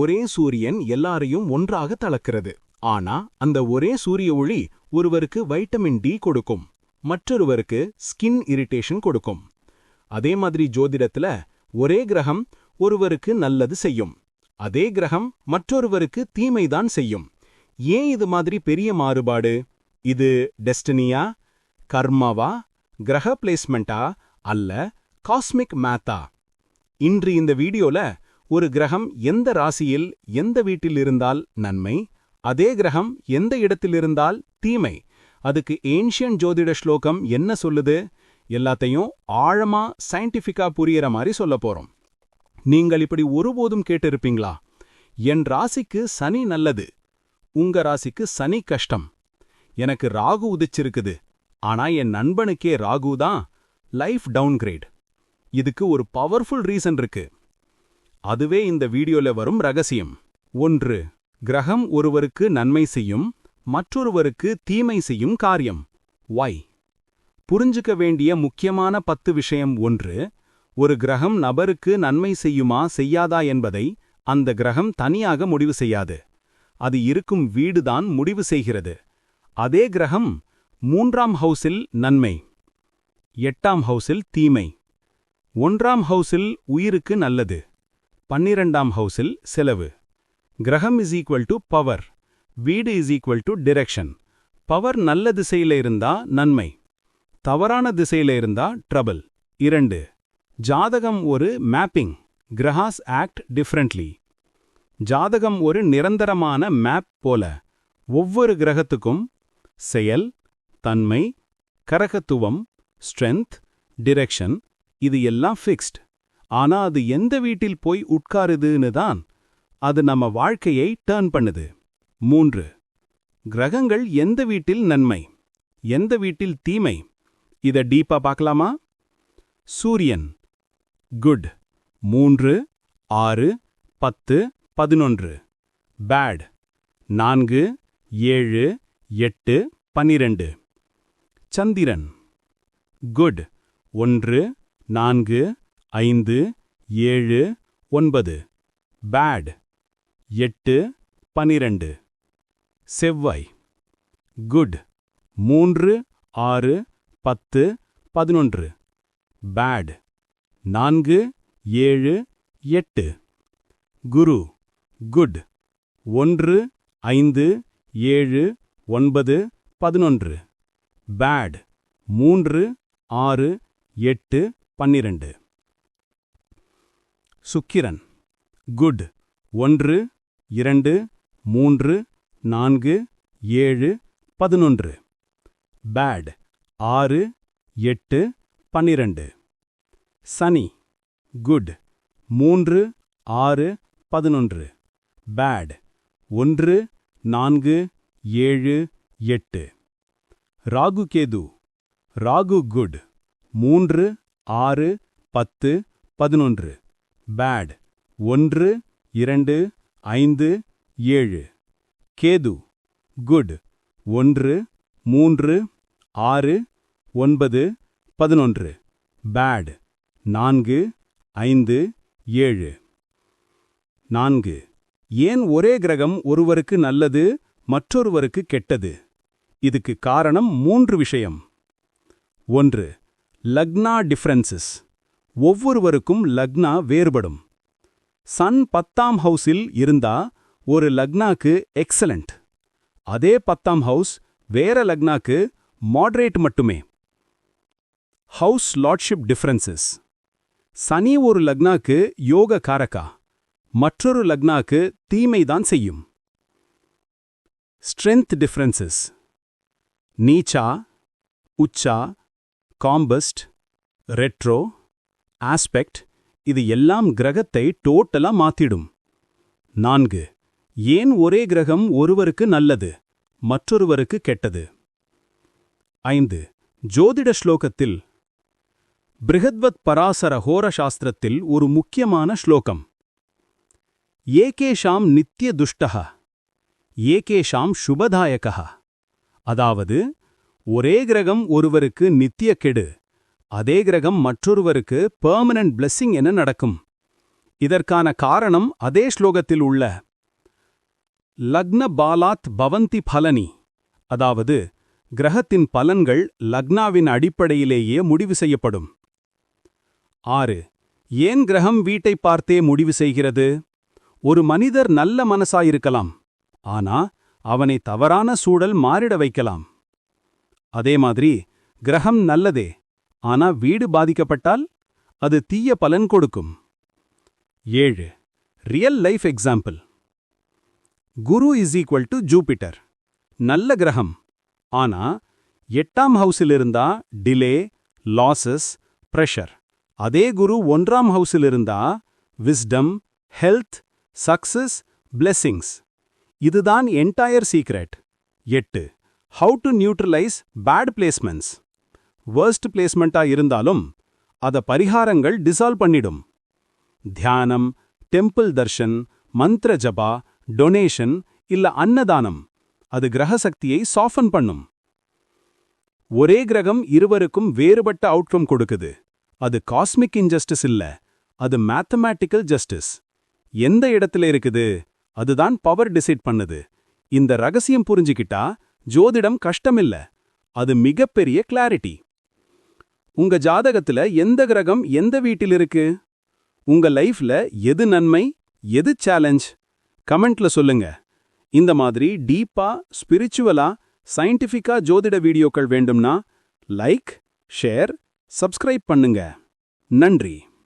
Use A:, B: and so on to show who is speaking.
A: ஒரே சூரியன் எல்லாரையும் ஒன்றாக தளக்கிறது ஆனா அந்த ஒரே சூரிய ஒளி ஒருவருக்கு வைட்டமின் டி கொடுக்கும் மற்றொருவருக்கு ஸ்கின் இரிட்டேஷன் கொடுக்கும். அதே மாதிரி ஜோதிடத்துல ஒரே கிரகம் ஒருவருக்கு நல்லது செய்யும். அதே கிரகம் மற்றொருவருக்கு தீமைதான் செய்யும். ஏன் இது மாதிரி பெரிய மாறுபாடு? இது டெஸ்டினியா கர்மாவா கிரக பிளேஸ்மெண்டா அல்ல காஸ்மிக் மேத்தா? இன்று இந்த வீடியோல ஒரு கிரகம் எந்த ராசியில் எந்த வீட்டில் இருந்தால் நன்மை அதே கிரகம் எந்த இடத்தில் இருந்தால் தீமை. அதுக்கு ஏன்ஷியன் ஜோதிட ஸ்லோகம் என்ன சொல்லுது? எல்லாத்தையும் ஆழமா சயின்டிஃபிக்கா புரியற மாதிரி சொல்ல போறோம். நீங்கள் இப்படி ஒருபோதும் கேட்டிருப்பீங்களா? என் ராசிக்கு சனி நல்லது. உங்க ராசிக்கு சனி கஷ்டம். எனக்கு ராகு உதிச்சிருக்குது. ஆனா என் நண்பனுக்கே ராகு தான் லைஃப் டவுன்கிரேட் இதுக்கு ஒரு பவர்ஃபுல் ரீசன் இருக்கு. அதுவே இந்த வீடியோல வரும் ரகசியம். ஒன்று கிரகம் ஒருவருக்கு நன்மை செய்யும் மற்றொருவருக்கு தீமை செய்யும் காரியம். ஒய் புரிஞ்சுக்க வேண்டிய முக்கியமான பத்து விஷயம் ஒன்று ஒரு கிரகம் நபருக்கு நன்மை செய்யுமா செய்யாதா என்பதை அந்த கிரகம் தனியாக முடிவு செய்யாது. அது இருக்கும் வீடுதான் முடிவு செய்கிறது. அதே கிரகம் மூன்றாம் ஹவுஸில் நன்மை. எட்டாம் ஹவுஸில் தீமை. ஒன்றாம் ஹவுஸில் உயிருக்கு நல்லது. பன்னிரெண்டாம் ஹவுஸில் செலவு. கிரகம் இஸ் ஈக்குவல் டு பவர் வீடு is equal to direction power நல்ல திசையில இருந்தா நன்மை. தவறான திசையில இருந்தா ட்ரபிள் இரண்டு ஜாதகம் ஒரு மேப்பிங் கிரஹாஸ் ஆக்ட் டிஃப்ரெண்ட்லி ஜாதகம் ஒரு நிரந்தரமான மேப் போல. ஒவ்வொரு கிரகத்துக்கும் செயல் தன்மை கரகத்துவம் ஸ்ட்ரென்த் டிரெக்ஷன் இது எல்லாம் ஃபிக்ஸ்ட் ஆனா அது எந்த வீட்டில் போய் உட்காருதுன்னு தான் அது நம்ம வாழ்க்கையை டேர்ன் பண்ணுது. மூன்று கிரகங்கள் எந்த வீட்டில் நன்மை எந்த வீட்டில் தீமை? இத டீப்பா பார்க்கலாமா? சூரியன் குட் மூன்று ஆறு பத்து பதினொன்று. பேட் நான்கு ஏழு எட்டு பன்னிரண்டு சந்திரன் குட் ஒன்று நான்கு ஐந்து ஏழு ஒன்பது. பேட் எட்டு பனிரெண்டு. செவ்வாய். குட் மூன்று ஆறு பத்து பதினொன்று. பேட் நான்கு ஏழு எட்டு. குரு. குட் ஒன்று ஐந்து ஏழு ஒன்பது பதினொன்று. பேட் மூன்று ஆறு எட்டு பன்னிரண்டு. சுக்கிரன். குட். ஒன்று இரண்டு மூன்று நான்கு ஏழு பதினொன்று. பேட். ஆறு எட்டு பன்னிரண்டு சனி. குட். மூன்று ஆறு பதினொன்று. பேட். ஒன்று நான்கு ஏழு எட்டு. ராகு கேது. ராகு குட். மூன்று ஆறு பத்து பதினொன்று. பேட் ஒன்று இரண்டு ஐந்து ஏழு. கேது. குட் ஒன்று மூன்று ஆறு ஒன்பது பதினொன்று. பேட் நான்கு ஐந்து ஏழு. நான்கு. ஏன் ஒரே கிரகம் ஒருவருக்கு நல்லது மற்றொருவருக்கு கெட்டது? இதுக்கு காரணம் மூன்று விஷயம். ஒன்று லக்னா டிஃப்ரென்சஸ் ஒவ்வொருவருக்கும் லக்னா வேறுபடும். சன் பத்தாம் ஹவுஸில் இருந்தா ஒரு லக்னாக்கு எக்ஸலண்ட் அதே பத்தாம் ஹவுஸ் வேற லக்னாக்கு மாடரேட் மட்டுமே. ஹவுஸ் லார்ட்ஷிப் டிஃபரன்சஸ் சனி ஒரு லக்னாக்கு யோக காரகா. மற்றொரு லக்னாக்கு தீமைதான் செய்யும். ஸ்ட்ரென்த் டிஃபரன்சஸ் நீச்சா உச்சா காம்பஸ்ட் ரெட்ரோ ஆஸ்பெக்ட் இது எல்லாம் கிரகத்தை டோட்டலா மாத்திடும். நான்கு ஏன் ஒரே கிரகம் ஒருவருக்கு நல்லது மற்றொருவருக்கு கெட்டது? ஐந்து ஜோதிட ஸ்லோகத்தில் பிருகத்வத் பராசர ஹோர சாஸ்திரத்தில் ஒரு முக்கியமான ஸ்லோகம். ஏகேஷாம் நித்திய துஷ்டக ஏகேஷாம் சுபதாயகா அதாவது ஒரே கிரகம் ஒருவருக்கு நித்திய கெடு அதே கிரகம் மற்றொருவருக்கு பெர்மனன்ட் பிளெஸ்ஸிங் என நடக்கும். இதற்கான காரணம் அதே ஸ்லோகத்தில் உள்ள லக்ன பாலாத் பவந்தி பலனி. அதாவது கிரகத்தின் பலன்கள் லக்னாவின் அடிப்படையிலேயே முடிவு செய்யப்படும். ஆறு ஏன் கிரகம் வீட்டை பார்த்தே முடிவு செய்கிறது? ஒரு மனிதர் நல்ல மனசாயிருக்கலாம். ஆனா அவனை தவறான சூழல் மாறிட வைக்கலாம். அதே மாதிரி கிரகம் நல்லதே. ஆனா வீடு பாதிக்கப்பட்டால் அது தீய பலன் கொடுக்கும். ஏழு. Real life example Guru is equal to Jupiter நல்ல கிரகம். ஆனா எட்டாம் ஹவுஸில் இருந்தா டிலே லாசஸ் ப்ரெஷர் அதே குரு ஒன்றாம் ஹவுஸில் இருந்தா விஸ்டம் ஹெல்த் சக்சஸ் பிளெஸ்ஸிங்ஸ் இதுதான் என்டையர் சீக்ரெட் எட்டு. How to neutralize bad placements worst பிளேஸ்மெண்ட்டா இருந்தாலும் அத பரிகாரங்கள் டிசால்வ் பண்ணிடும். தியானம் டெம்பிள் தர்ஷன் மந்திர ஜபா டொனேஷன் இல்ல அன்னதானம் அது கிரக சக்தியை சாஃபன் பண்ணும். ஒரே கிரகம் இருவருக்கும் வேறுபட்ட அவுட்கம் கொடுக்குது. அது காஸ்மிக் இன்ஜஸ்டிஸ் இல்ல அது மேத்தமேட்டிக்கல் ஜஸ்டிஸ் எந்த இடத்துல இருக்குது? அதுதான் பவர் டிசைட் பண்ணுது. இந்த ரகசியம் புரிஞ்சுக்கிட்டா ஜோதிடம் கஷ்டமில்ல அது மிகப்பெரிய கிளாரிட்டி உங்க ஜாதகத்துல எந்த கிரகம் எந்த வீட்டில் இருக்கு? உங்க லைஃப்ல எது நன்மை எது சேலஞ்ச் கமெண்ட்ல சொல்லுங்க. இந்த மாதிரி டீப்பா ஸ்பிரிச்சுவலா சயின்டிஃபிக்கா ஜோதிட வீடியோக்கள் வேண்டும்னா லைக் ஷேர் சப்ஸ்கிரைப் பண்ணுங்க. நன்றி.